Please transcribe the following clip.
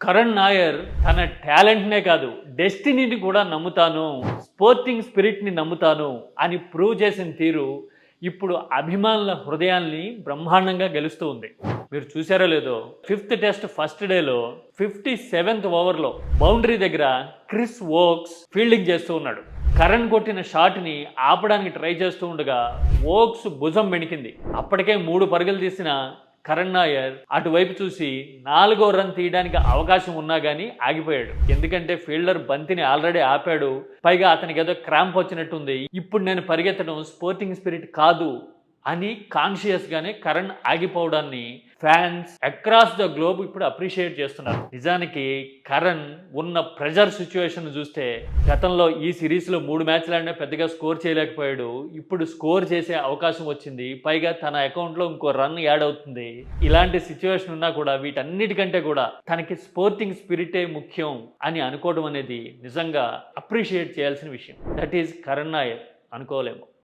కరణ్ నాయర్ తన టాలెంట్నే కాదు డెస్టినీని కూడా నమ్ముతాను స్పోర్టింగ్ స్పిరిట్ని నమ్ముతాను అని ప్రూవ్ చేసిన తీరు ఇప్పుడు అభిమానుల హృదయాల్ని బ్రహ్మాండంగా గెలుస్తూ ఉంది. మీరు చూసారో లేదో ఫిఫ్త్ టెస్ట్ ఫస్ట్ డేలో ఫిఫ్టీ సెవెంత్ ఓవర్లో బౌండరీ దగ్గర క్రిస్ వోక్స్ ఫీల్డింగ్ చేస్తూ ఉన్నాడు. కరణ్ కొట్టిన షాట్ని ఆపడానికి ట్రై చేస్తూ ఉండగా వోక్స్ భుజం వెణికింది అప్పటికే మూడు పరుగులు తీసిన కరణ్ నాయర్ అటువైపు చూసి నాలుగో రన్ తీయడానికి అవకాశం ఉన్నా కానీ ఆగిపోయాడు. ఎందుకంటే ఫీల్డర్ బంతిని ఆల్రెడీ ఆపాడు. పైగా అతనికి ఏదో క్రాంప్ వచ్చినట్టుంది. ఇప్పుడు నేను పరిగెత్తడం స్పోర్టింగ్ స్పిరిట్ కాదు. అని కాన్షియస్గానే కరణ్ ఆగిపోవడాన్ని ఫ్యాన్స్ అక్రాస్ ద గ్లోబ్ ఇప్పుడు అప్రిషియేట్ చేస్తున్నారు. నిజానికి కరణ్ ఉన్న ప్రెజర్ సిచ్యువేషన్ చూస్తే గతంలో ఈ సిరీస్లో మూడు మ్యాచ్లు ఆడినా పెద్దగా స్కోర్ చేయలేకపోయాడు. ఇప్పుడు స్కోర్ చేసే అవకాశం వచ్చింది. పైగా తన అకౌంట్లో ఇంకో రన్ యాడ్ అవుతుంది. ఇలాంటి సిచ్యువేషన్ ఉన్నా కూడా వీటన్నిటికంటే కూడా తనకి స్పోర్టింగ్ స్పిరిటే ముఖ్యం అని అనుకోవడం అనేది నిజంగా అప్రిషియేట్ చేయాల్సిన విషయం. That is Karan Nair అనుకోలేము.